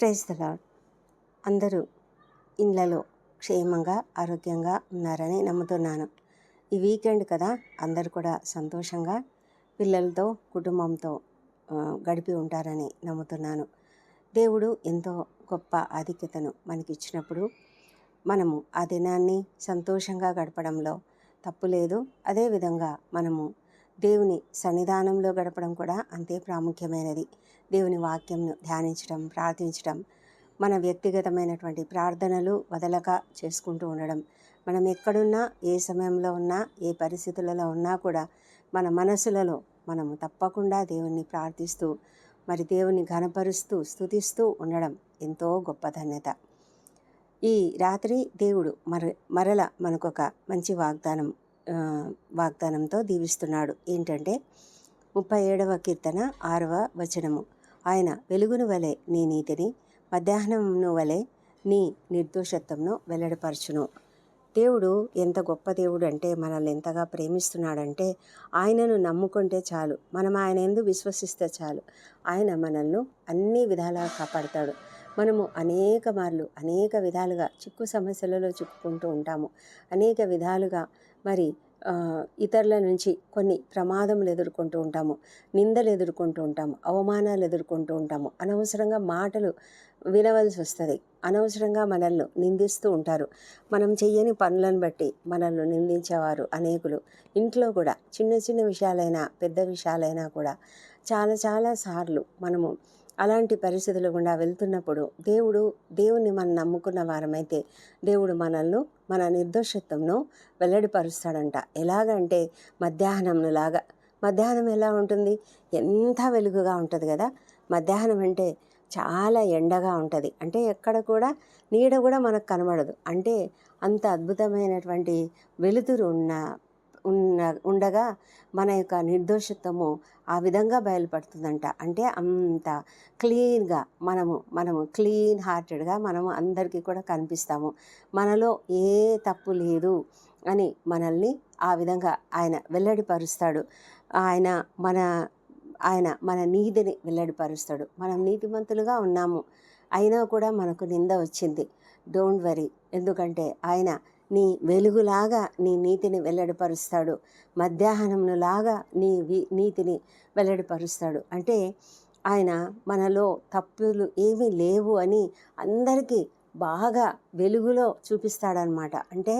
Praise the lord అందరూ ఇళ్ళలో క్షేమంగా ఆరోగ్యంగా ఉన్నారని నమ్ముతున్నాను. ఈ వీకెండ్ కదా అందరు కూడా సంతోషంగా పిల్లలతో కుటుంబంతో గడిపి ఉంటారని నమ్ముతున్నాను. దేవుడు ఎంతో గొప్ప ఆధిక్యతను మనకిచ్చినప్పుడు మనము ఆ దినాన్ని సంతోషంగా గడపడంలో తప్పు లేదు. అదేవిధంగా మనము దేవుని సన్నిధానంలో గడపడం కూడా అంతే ప్రాముఖ్యమైనది. దేవుని వాక్యంను ధ్యానించడం ప్రార్థించడం మన వ్యక్తిగతమైనటువంటి ప్రార్థనలు వదలక చేసుకుంటూ ఉండడం మనం ఎక్కడున్నా ఏ సమయంలో ఉన్నా ఏ పరిస్థితులలో ఉన్నా కూడా మన మనసులలో మనము తప్పకుండా దేవుణ్ణి ప్రార్థిస్తూ మరి దేవుని ఘనపరుస్తూ స్థుతిస్తూ ఉండడం ఎంతో గొప్ప ధన్యత. ఈ రాత్రి దేవుడు మర మరల మనకొక మంచి వాగ్దానం వాగ్దానంతో దీవిస్తున్నాడు. ఏంటంటే ముప్పై ఏడవ కీర్తన ఆరవ వచనము. ఆయన వెలుగును వలె నీ నీతిని మధ్యాహ్నమును వలె నీ నిర్దోషత్వంను వెల్లడిపరచును. దేవుడు ఎంత గొప్ప దేవుడు అంటే మనల్ని ఎంతగా ప్రేమిస్తున్నాడంటే ఆయనను నమ్ముకుంటే చాలు. మనం ఆయన ఎందు విశ్వసిస్తే చాలు. ఆయన మనల్ని అన్ని విధాలుగా కాపాడతాడు. మనము అనేక మార్లు అనేక విధాలుగా చిక్కు సమస్యలలో చిక్కుకుంటూ ఉంటాము. అనేక విధాలుగా మరి ఇతరుల నుంచి కొన్ని ప్రమాదములు ఎదుర్కొంటూ ఉంటాము. నిందలు ఎదుర్కొంటూ ఉంటాము. అవమానాలు ఎదుర్కొంటూ ఉంటాము. అనవసరంగా మాటలు వినవలసి వస్తుంది. అనవసరంగా మనల్ని నిందిస్తూ ఉంటారు. మనం చెయ్యని పనులను బట్టి మనల్ని నిందించేవారు అనేకులు. ఇంట్లో కూడా చిన్న చిన్న విషయాలైనా పెద్ద విషయాలైనా కూడా చాలా చాలా సార్లు మనము అలాంటి పరిస్థితులు గుండా వెళ్తున్నప్పుడు దేవుడు దేవుణ్ణి మనం నమ్ముకున్న వారమైతే దేవుడు మనల్ని మన నిర్దోషత్వంను వెల్లడిపరుస్తాడంట. ఎలాగంటే మధ్యాహ్నంలాగా మధ్యాహ్నం ఎలా ఉంటుంది? ఎంత వెలుగుగా ఉంటుంది కదా? మధ్యాహ్నం అంటే చాలా ఎండగా ఉంటుంది. అంటే ఎక్కడ కూడా నీడ కూడా మనకు కనబడదు. అంటే అంత అద్భుతమైనటువంటి వెలుతురు ఉన్న ఉన్న ఉండగా మన యొక్క నిర్దోషత్వము ఆ విధంగా బయలుపడుతుందంట. అంటే అంత క్లీన్గా మనము మనము క్లీన్ హార్టెడ్గా మనము అందరికీ కూడా కనిపిస్తాము. మనలో ఏ తప్పు లేదు అని మనల్ని ఆ విధంగా ఆయన వెల్లడిపరుస్తాడు. ఆయన మన ఆయన మన నీతిని వెల్లడిపరుస్తాడు. మనం నీతిమంతులుగా ఉన్నాము. అయినా కూడా మనకు నింద వచ్చింది. Don't worry. ఎందుకంటే ఆయన నీ వెలుగులాగా నీ నీతిని వెల్లడిపరుస్తాడు. మధ్యాహ్నంలాగా నీ వి నీతిని వెల్లడిపరుస్తాడు. అంటే ఆయన మనలో తప్పులు ఏమీ లేవు అని అందరికీ బాగా వెలుగులో చూపిస్తాడనమాట అంటే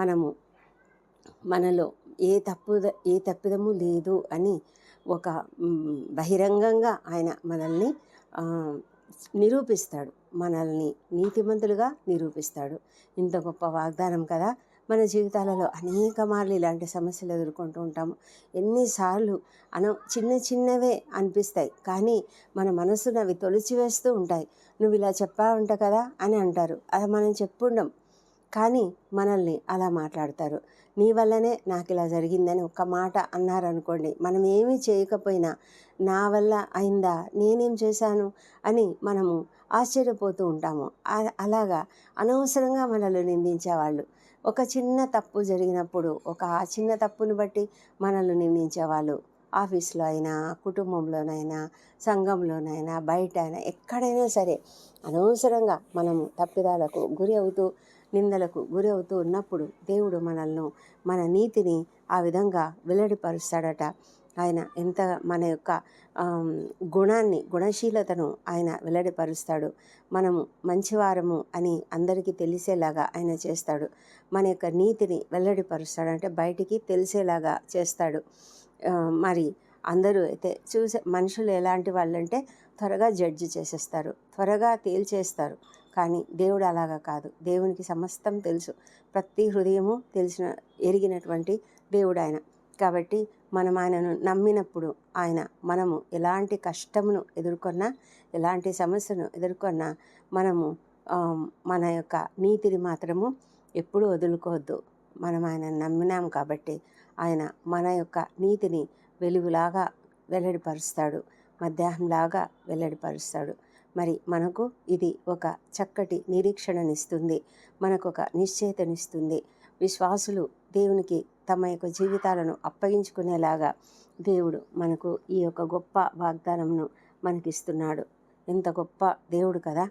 మనము మనలో ఏ తప్పు ఏ తప్పిదము లేదు అని ఒక బహిరంగంగా ఆయన మనల్ని నిరూపిస్తాడు. మనల్ని నీతిమంతులుగా నిరూపిస్తాడు. ఇంత గొప్ప వాగ్దానం కదా! మన జీవితాలలో అనేక మార్లు ఇలాంటి సమస్యలు ఎదుర్కొంటూ ఉంటాము. ఎన్నిసార్లు అన చిన్న చిన్నవే అనిపిస్తాయి. కానీ మన మనసును అవి తొలిచివేస్తూ ఉంటాయి. నువ్వు ఇలా చెప్పావంట కదా! అని అంటారు. అది మనం చెప్పుండం. కానీ మనల్ని అలా మాట్లాడతారు. నీ వల్లనే నాకు ఇలా జరిగిందని ఒక్క మాట అన్నారనుకోండి మనం ఏమీ చేయకపోయినా నా వల్ల అయిందా? నేనేం చేశాను? అని మనము ఆశ్చర్యపోతూ ఉంటాము. అలాగా అనవసరంగా మనల్ని నిందించేవాళ్ళు. ఒక చిన్న తప్పు జరిగినప్పుడు ఒక ఆ చిన్న తప్పును బట్టి మనల్ని నిందించేవాళ్ళు. ఆఫీస్లో అయినా కుటుంబంలోనైనా సంఘంలోనైనా బయట అయినా ఎక్కడైనా సరే అనవసరంగా మనము తప్పిదాలకు గురి అవుతూ నిందలకు గురి అవుతూ ఉన్నప్పుడు దేవుడు మనల్ని మన నీతిని ఆ విధంగా వెల్లడిపరుస్తాడట. ఆయన ఎంత మన యొక్క గుణాన్ని గుణశీలతను ఆయన వెల్లడిపరుస్తాడు. మనము మంచివారము అని అందరికీ తెలిసేలాగా ఆయన చేస్తాడు. మన యొక్క నీతిని వెల్లడిపరుస్తాడు. అంటే బయటికి తెలిసేలాగా చేస్తాడు. మరి అందరూ అయితే చూసే మనుషులు ఎలాంటి వాళ్ళంటే త్వరగా జడ్జి చేసేస్తారు. త్వరగా తేల్చేస్తారు. కానీ దేవుడు అలాగా కాదు. దేవునికి సమస్తం తెలుసు. ప్రతి హృదయము తెలిసిన ఎరిగినటువంటి దేవుడు ఆయన. కాబట్టి మనం ఆయనను నమ్మినప్పుడు ఆయన మనము ఎలాంటి కష్టమును ఎదుర్కొన్నా ఎలాంటి సమస్యను ఎదుర్కొన్నా మనము మన యొక్క నీతిని మాత్రము ఎప్పుడూ వదులుకోవద్దు. మనం ఆయన నమ్మినాం కాబట్టి ఆయన మన యొక్క నీతిని వెలుగులాగా వెల్లడిపరుస్తాడు మధ్యాహ్నంలాగా వెల్లడిపరుస్తాడు. మరి మనకు ఇది ఒక చక్కటి నిరీక్షణనిస్తుంది మనకు ఒక నిశ్చయితనిస్తుంది. విశ్వాసులు దేవునికి తమ యొక్క జీవితాలను అప్పగించుకునేలాగా దేవుడు మనకు ఈ యొక్క గొప్ప వాగ్దానంను మనకిస్తున్నాడు. ఎంత గొప్ప దేవుడు కదా!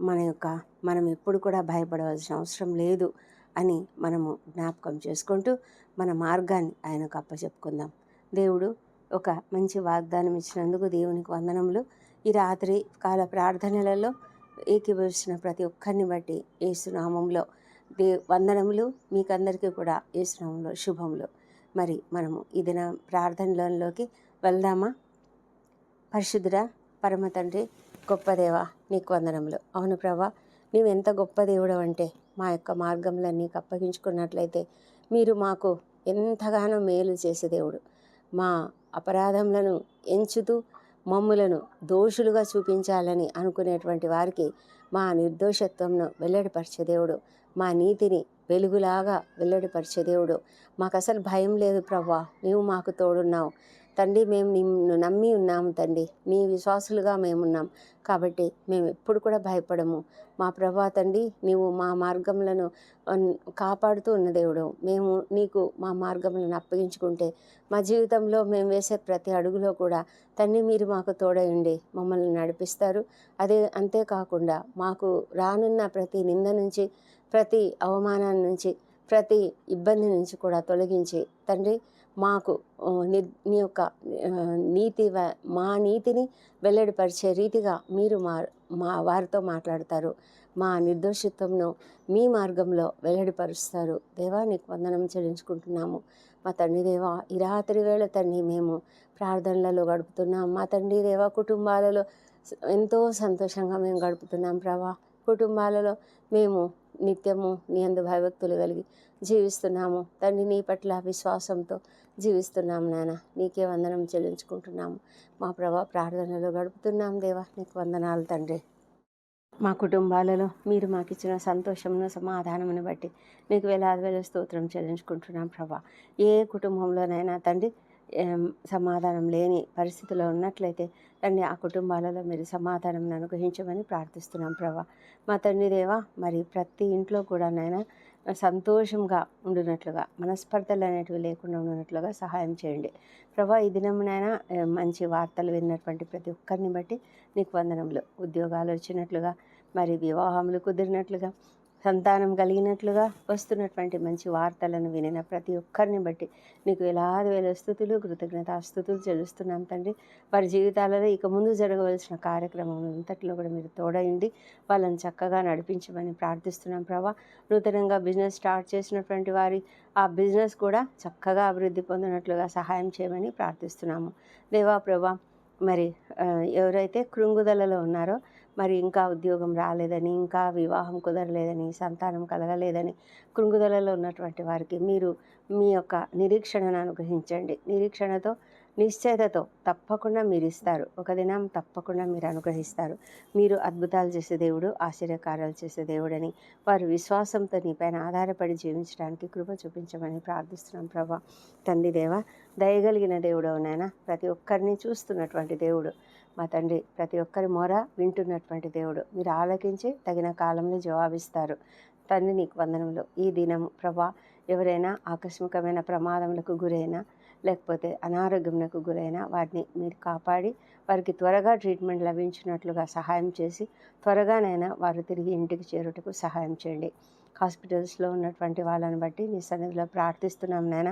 మన యొక్క మనం ఎప్పుడు కూడా భయపడవలసిన అవసరం లేదు అని మనము జ్ఞాపకం చేసుకుంటూ మన మార్గాన్ని ఆయనకు అప్పచెప్పుకుందాం. దేవుడు ఒక మంచి వాగ్దానం ఇచ్చినందుకు దేవునికి వందనములు. ఈ రాత్రి కాల ప్రార్థనలలో ఏకీభవిస్తున్న ప్రతి ఒక్కరిని బట్టి ఏసునామంలో దే వందనములు మీకందరికీ కూడా ఈ శ్రమంలో శుభములు. మరి మనము ఈ దిన ప్రార్థనలోకి వెళ్దామా? పరిశుద్ధుడ పరమ తండ్రి గొప్ప దేవ నీకు వందనములు. అవును ప్రభా నీవు ఎంత గొప్ప దేవుడు అంటే మా యొక్క మార్గంలో నీకు అప్పగించుకున్నట్లయితే మీరు మాకు ఎంతగానో మేలు చేసే దేవుడు. మా అపరాధములను ఎంచుతూ మమ్ములను దోషులుగా చూపించాలని అనుకునేటువంటి వారికి మా నిర్దోషత్వంను వెల్లడిపరిచే దేవుడు. మా నీతిని వెలుగులాగా వెల్లడిపరిచే దేవుడు. మాకు అసలు భయం లేదు ప్రవ్వా నీవు మాకు తోడున్నావు. తండ్రి మేము నిన్ను నమ్మి ఉన్నాము తండ్రి. మీ విశ్వాసులుగా మేమున్నాం. కాబట్టి మేము ఎప్పుడు కూడా భయపడము. మా ప్రభా తండ్రి నీవు మా మార్గములను కాపాడుతూ ఉన్న దేవుడు. మేము నీకు మా మార్గములను అప్పగించుకుంటే మా జీవితంలో మేము వేసే ప్రతి అడుగులో కూడా తండ్రి మీరు మాకు తోడయండి మమ్మల్ని నడిపిస్తారు. అదే అంతేకాకుండా మాకు రానున్న ప్రతి నింద నుంచి ప్రతి అవమానం నుంచి ప్రతి ఇబ్బంది నుంచి కూడా తొలగించి. తండ్రి మాకు ని నీ యొక్క నీతి మా నీతిని వెల్లడిపరిచే రీతిగా మీరు మా మా వారితో మాట్లాడతారు. మా నిర్దోషిత్వంను మీ మార్గంలో వెల్లడిపరుస్తారు. దేవా నీకు వందనం చెల్లించుకుంటున్నాము. మా తండ్రి దేవా ఈ రాత్రి వేళ తండ్రి మేము ప్రార్థనలలో గడుపుతున్నాం. మా తండ్రి దేవా కుటుంబాలలో ఎంతో సంతోషంగా మేము గడుపుతున్నాం ప్రభా. కుటుంబాలలో మేము నిత్యము నీ అందు భయభక్తులు కలిగి జీవిస్తున్నాము. తండ్రి నీ పట్ల విశ్వాసంతో జీవిస్తున్నాము నాయన. నీకే వందనం చెల్లించుకుంటున్నాము. మా ప్రభా ప్రార్థనలో గడుపుతున్నాం దేవా. నీకు వందనాలు తండ్రి. మా కుటుంబాలలో మీరు మాకు ఇచ్చిన సంతోషమును సమాధానమును బట్టి నీకు వేలాది వేల స్తోత్రం చెల్లించుకుంటున్నాం ప్రభా. ఏ కుటుంబంలోనైనా తండ్రి సమాధానం లేని పరిస్థితిలో ఉన్నట్లయితే తండ్రి ఆ కుటుంబాలలో మీరు సమాధానం అనుగ్రహించమని ప్రార్థిస్తున్నాం ప్రభా. మా తండ్రి దేవా మరి ప్రతి ఇంట్లో కూడా నైనా సంతోషంగా ఉండునట్లుగా మనస్పర్ధలు అనేటివి లేకుండా ఉండునట్లుగా సహాయం చేయండి. ప్రభా ఈ దినమునైనా మంచి వార్తలు విన్నటువంటి ప్రతి ఒక్కరిని బట్టి నీకు వందనములు. ఉద్యోగాలు వచ్చినట్లుగా మరి వివాహములు కుదిరినట్లుగా సంతానం కలిగినట్లుగా వస్తున్నటువంటి మంచి వార్తలను వినిన ప్రతి ఒక్కరిని బట్టి నీకు వేలాది వేల స్థుతులు కృతజ్ఞతాస్థుతులు చెల్లిస్తున్నాం తండ్రి. వారి జీవితాలలో ఇక ముందు జరగవలసిన కార్యక్రమం అంతట్లో కూడా మీరు తోడయండి వాళ్ళని చక్కగా నడిపించమని ప్రార్థిస్తున్నాం ప్రభా. నూతనంగా బిజినెస్ స్టార్ట్ చేసినటువంటి వారి ఆ బిజినెస్ కూడా చక్కగా అభివృద్ధి పొందినట్లుగా సహాయం చేయమని ప్రార్థిస్తున్నాము. దేవా ప్రభా మరి ఎవరైతే కృంగుదలలో ఉన్నారో మరి ఇంకా ఉద్యోగం రాలేదని ఇంకా వివాహం కుదరలేదని సంతానం కలగలేదని కృంగుదలలో ఉన్నటువంటి వారికి మీరు మీ యొక్క నిరీక్షణను అనుగ్రహించండి. నిరీక్షణతో నిశ్చయతతో తప్పకుండా మీరు ఇస్తారు ఒక దినం తప్పకుండా మీరు అనుగ్రహిస్తారు. మీరు అద్భుతాలు చేసే దేవుడు ఆశ్చర్యకార్యాలు చేసే దేవుడని వారు విశ్వాసంతో నీపైన ఆధారపడి జీవించడానికి కృప చూపించమని ప్రార్థిస్తున్నాం ప్రభా. తండ్రి దేవ దయగలిగిన దేవుడు నాయన. ప్రతి ఒక్కరిని చూస్తున్నటువంటి దేవుడు. మా తండ్రి ప్రతి ఒక్కరి మొర వింటున్నటువంటి దేవుడు. మీరు ఆలకించి తగిన కాలంలో జవాబిస్తారు. తండ్రి నీకు వందనములు. ఈ దినం ప్రభా ఎవరైనా ఆకస్మికమైన ప్రమాదములకు గురైనా లేకపోతే అనారోగ్యములకు గురైనా వారిని మీరు కాపాడి వారికి త్వరగా ట్రీట్మెంట్ లభించినట్లుగా సహాయం చేసి త్వరగానైనా వారు తిరిగి ఇంటికి చేరుటకు సహాయం చేయండి. హాస్పిటల్స్లో ఉన్నటువంటి వాళ్ళని బట్టి నీ సన్నిధిలో ప్రార్థిస్తున్నాం నాయన.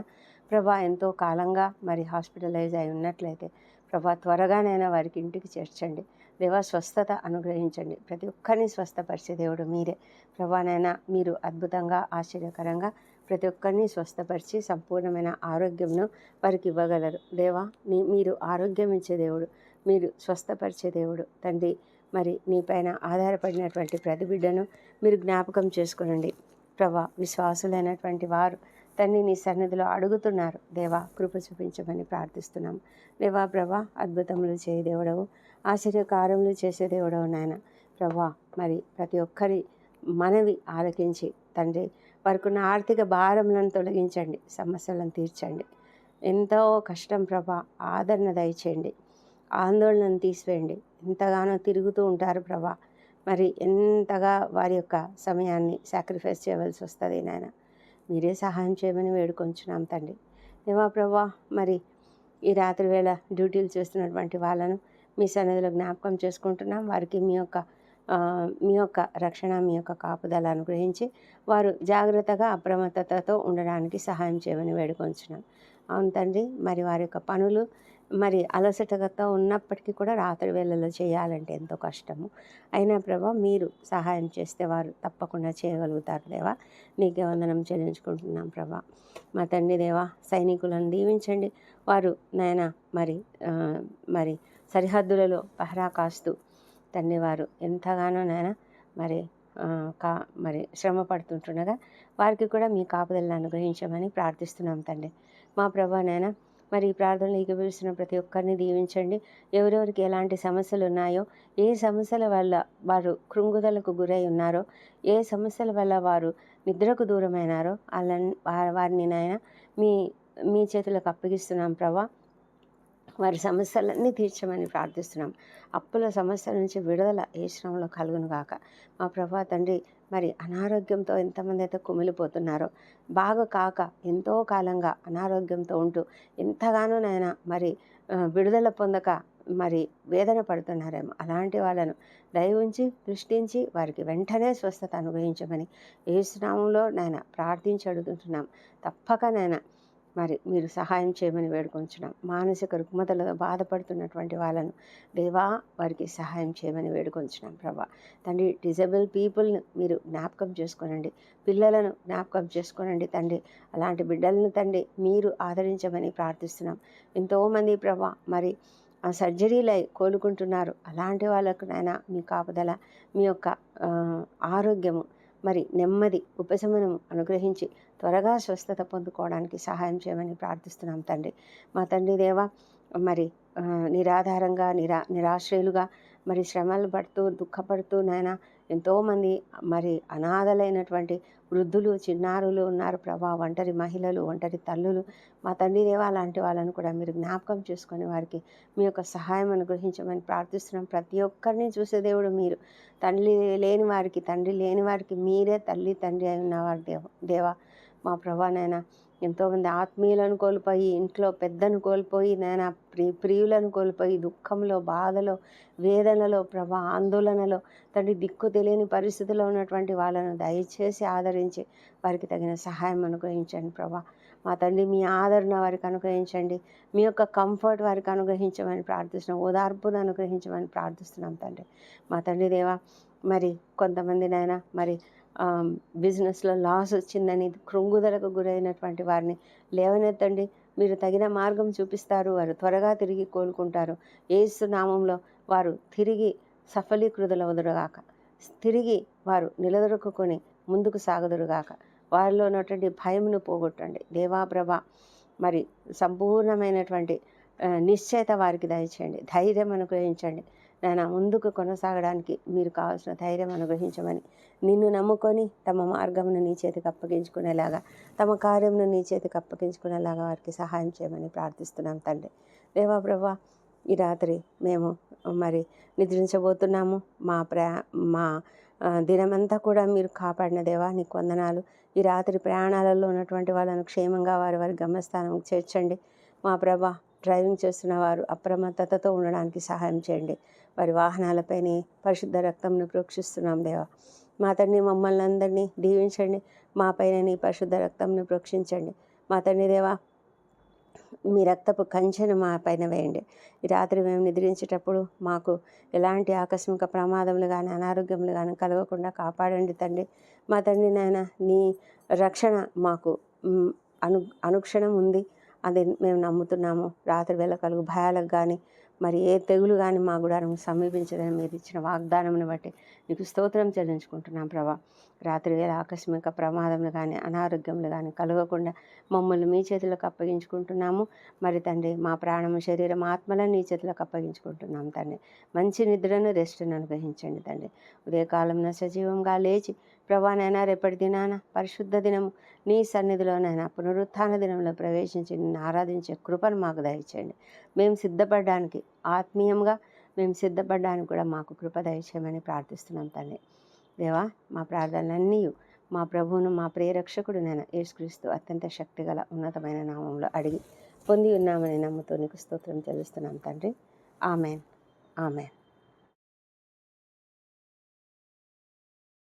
ప్రభా ఎంతో కాలంగా మరి హాస్పిటలైజ్ అయి ఉన్నట్లయితే ప్రభా త్వరగానైనా వారికి ఇంటికి చేర్చండి. దేవా స్వస్థత అనుగ్రహించండి. ప్రతి ఒక్కరిని స్వస్థపరిచే దేవుడు మీరే. ప్రభానైనా మీరు అద్భుతంగా ఆశ్చర్యకరంగా ప్రతి ఒక్కరిని స్వస్థపరిచి సంపూర్ణమైన ఆరోగ్యంను వారికి ఇవ్వగలరు. దేవా మీ మీరు ఆరోగ్యం ఇచ్చే దేవుడు మీరు స్వస్థపరిచే దేవుడు. తండ్రి మరి మీపైన ఆధారపడినటువంటి ప్రతి బిడ్డను మీరు జ్ఞాపకం చేసుకునండి. ప్రభా విశ్వాసులైనటువంటి వారు తండ్రి నీ సన్నిధిలో అడుగుతున్నారు. దేవా కృప చూపించమని ప్రార్థిస్తున్నాం. దేవా ప్రభా అద్భుతములు చేయ దేవుడవు. ఆశ్చర్యకారములు చేసే దేవుడవు నాయన. ప్రభా మరి ప్రతి ఒక్కరి మనవి ఆలకించి తండ్రి వారికున్న ఆర్థిక భారములను తొలగించండి సమస్యలను తీర్చండి. ఎంతో కష్టం ప్రభా ఆదరణ దయచేయండి. ఆందోళనను తీసివేయండి. ఎంతగానో తిరుగుతూ ఉంటారు ప్రభా. మరి ఎంతగా వారి యొక్క సమయాన్ని సాక్రిఫైస్ చేయవలసి వస్తుంది నాయన. మీరే సహాయం చేయమని వేడుకొంచున్నాం తండ్రి. దేవా ప్రభా మరి ఈ రాత్రి వేళ డ్యూటీలు చేస్తున్నటువంటి వాళ్ళను మీ సన్నిధిలో జ్ఞాపకం చేసుకుంటున్నాం. వారికి మీ యొక్క మీ యొక్క రక్షణ మీ యొక్క కాపుదల అనుగ్రహించి వారు జాగ్రత్తగా అప్రమత్తతతో ఉండడానికి సహాయం చేయమని వేడుకొంచున్నాం. అవును తండ్రి మరి వారి యొక్క పనులు మరి అలసటగతో ఉన్నప్పటికీ కూడా రాత్రి వేళల్లో చేయాలంటే ఎంతో కష్టము. అయినా ప్రభా మీరు సహాయం చేస్తే వారు తప్పకుండా చేయగలుగుతారు దేవా. నీకే వందనం చెల్లించుకుంటున్నాం ప్రభా. మా తండ్రి దేవా సైనికులను దీవించండి. వారు నాయన మరి మరి సరిహద్దులలో పహరా కాస్తూ తండ్రి వారు ఎంతగానో నాయన మరి కా మరి శ్రమ పడుతుంటుండగా వారికి కూడా మీ కాపుదలను అనుగ్రహించమని ప్రార్థిస్తున్నాం తండ్రి. మా ప్రభా నాయన మరి ఈ ప్రార్థనలు ఏకీభవిస్తున్న ప్రతి ఒక్కరిని దీవించండి. ఎవరెవరికి ఎలాంటి సమస్యలు ఉన్నాయో ఏ సమస్యల వల్ల వారు కృంగుదలకు గురై ఉన్నారో ఏ సమస్యల వల్ల వారు నిద్రకు దూరమైనారో వాళ్ళ వారిని నాయన మీ మీ చేతులకు అప్పగిస్తున్నాం ప్రభా. వారి సమస్యలన్నీ తీర్చమని ప్రార్థిస్తున్నాం. అప్పుల సమస్యల నుంచి విడుదల ఏ శ్రమంలో కలుగును గాక. మా ప్రభా తండ్రి మరి అనారోగ్యంతో ఎంతమంది అయితే కుమిలిపోతున్నారో బాగా కాక ఎంతో కాలంగా అనారోగ్యంతో ఉంటూ ఎంతగానో నాయన మరి విడుదల పొందక మరి వేదన పడుతున్నారేమో. అలాంటి వాళ్ళను దయ ఉంచి దృష్టించి వారికి వెంటనే స్వస్థత అనుగ్రహించమని శ్రమంలో నాయన ప్రార్థించి అడుగుతుంటున్నాం. తప్పక నాయన మరి మీరు సహాయం చేయమని వేడుకొంచున్నాం. మానసిక రుగ్మతలతో బాధపడుతున్నటువంటి వాళ్ళను దేవా వారికి సహాయం చేయమని వేడుకొంచున్నాం ప్రభా. తండ్రి డిజబుల్ పీపుల్ని మీరు జ్ఞాపకం చేసుకోనండి. పిల్లలను జ్ఞాపకం చేసుకోనండి తండ్రి. అలాంటి బిడ్డలను తండ్రి మీరు ఆదరించమని ప్రార్థిస్తున్నాం. ఎంతోమంది ప్రభా మరి ఆ సర్జరీలై కోలుకుంటున్నారు. అలాంటి వాళ్ళకు నాయన మీ కాపుదల మీ యొక్క ఆరోగ్యము మరి నెమ్మది ఉపశమనము అనుగ్రహించి త్వరగా స్వస్థత పొందుకోవడానికి సహాయం చేయమని ప్రార్థిస్తున్నాం తండ్రి. మా తండ్రి దేవా మరి నిరాధారంగా నిరా నిరాశ్రయులుగా మరి శ్రమలు పడుతూ దుఃఖపడుతూ నాయన ఎంతోమంది మరి అనాథలైనటువంటి వృద్ధులు చిన్నారులు ఉన్నారు ప్రభా ఒంటరి మహిళలు ఒంటరి తల్లులు. మా తండ్రి దేవా అలాంటి వాళ్ళను కూడా మీరు జ్ఞాపకం చేసుకుని వారికి మీ యొక్క సహాయం అనుగ్రహించమని ప్రార్థిస్తున్నాం. ప్రతి ఒక్కరిని చూసే దేవుడు మీరు. తండ్రి లేని వారికి తండ్రి లేని వారికి మీరే తల్లి తండ్రి అయి ఉన్నవారు దేవ దేవా. మా ప్రభా నాయన ఎంతోమంది ఆత్మీయులను కోల్పోయి ఇంట్లో పెద్దను కోల్పోయి నాయన ప్రి ప్రియులను కోల్పోయి దుఃఖంలో బాధలో వేదనలో ప్రభా ఆందోళనలో తండ్రి దిక్కు తెలియని పరిస్థితిలో ఉన్నటువంటి వాళ్ళను దయచేసి ఆదరించి వారికి తగిన సహాయం అనుగ్రహించండి ప్రభా. మా తండ్రి మీ ఆదరణ వారికి అనుగ్రహించండి. మీ యొక్క కంఫర్ట్ వారికి అనుగ్రహించమని ప్రార్థిస్తున్నాం. ఓదార్పును అనుగ్రహించమని ప్రార్థిస్తున్నాం తండ్రి. మా తండ్రి దేవా మరి కొంతమంది నాయన మరి బిజినెస్లో లాస్ వచ్చిందని కృంగుదలకు గురైనటువంటి వారిని లేవనెత్తండి. మీరు తగిన మార్గం చూపిస్తారు. వారు త్వరగా తిరిగి కోలుకుంటారు. ఏసు నామంలో వారు తిరిగి సఫలీకృతులవుదురుగాక. తిరిగి వారు నిలదొరుకుని ముందుకు సాగదురుగాక. వారిలో ఉన్నటువంటి భయమును పోగొట్టండి. దేవాప్రభ మరి సంపూర్ణమైనటువంటి నిశ్చయత వారికి దయచేయండి. ధైర్యం అనుగ్రహించండి. నాయన ముందుకు కొనసాగడానికి మీరు కావాల్సిన ధైర్యం అనుగ్రహించమని నిన్ను నమ్ముకొని తమ మార్గమును నీ చేతికి అప్పగించుకునేలాగా తమ కార్యమును నీ చేతికి అప్పగించుకునేలాగా వారికి సహాయం చేయమని ప్రార్థిస్తున్నాం తండ్రి. దేవా ప్రభా ఈ రాత్రి మేము మరి నిద్రించబోతున్నాము. మా ప్రయా మా దినమంతా కూడా మీరు కాపాడిన దేవా నీకు వందనాలు. ఈ రాత్రి ప్రయాణాలలో ఉన్నటువంటి వాళ్ళను క్షేమంగా వారి వారి గమ్యస్థానం చేర్చండి. మా ప్రభ డ్రైవింగ్ చేస్తున్న వారు అప్రమత్తతతో ఉండడానికి సహాయం చేయండి. వారి వాహనాలపైన పరిశుద్ధ రక్తంను ప్రోక్షిస్తున్నాం దేవా. మా తండ్రి మమ్మల్ని అందరినీ దీవించండి. మా పైన నీ పరిశుద్ధ రక్తంను ప్రోక్షించండి. మా తండ్రి దేవా మీ రక్తపు కంచెను మా పైన వేయండి. ఈ రాత్రి మేము నిద్రించేటప్పుడు మాకు ఎలాంటి ఆకస్మిక ప్రమాదములు కానీ అనారోగ్యములు కానీ కలగకుండా కాపాడండి తండ్రి. మా తండ్రి నాయన నీ రక్షణ మాకు అను అనుక్షణం ఉంది. అది మేము నమ్ముతున్నాము. రాత్రి వేళ కలుగు భయాలకు కానీ మరి ఏ తెగులు కానీ మా గుడారం సమీపించదని మీరు ఇచ్చిన వాగ్దానంని బట్టి నీకు స్తోత్రం చెల్లించుకుంటున్నాం ప్రభా. రాత్రి వేళ ఆకస్మిక ప్రమాదములు కానీ అనారోగ్యములు కానీ కలగకుండా మమ్మల్ని మీ చేతులకు అప్పగించుకుంటున్నాము. మరి తండ్రి మా ప్రాణము శరీరం ఆత్మలను నీ చేతులకు అప్పగించుకుంటున్నాం తండ్రి. మంచి నిద్రను రెస్ట్ను అనుగ్రహించండి తండ్రి. ఉదయకాలంలో సజీవంగా లేచి ప్రభానైనా రేపటి దినాన పరిశుద్ధ దినము నీ సన్నిధిలోనైనా పునరుత్థాన దినంలో ప్రవేశించి నిన్ను ఆరాధించే కృపను మాకు దయచేయండి. మేము సిద్ధపడడానికి ఆత్మీయంగా మేము సిద్ధపడడానికి కూడా మాకు కృప దయచేయమని ప్రార్థిస్తున్నాం తండ్రి దేవా మా ప్రార్థనలన్నీ మా ప్రభువును మా ప్రియరక్షకుడు నేను యేసుక్రీస్తు అత్యంత శక్తిగల ఉన్నతమైన నామంలో అడిగి పొంది ఉన్నామని నమ్ముతూ నీకు స్తోత్రం చెల్లిస్తున్నాం తండ్రి. ఆమెన్. ఆమె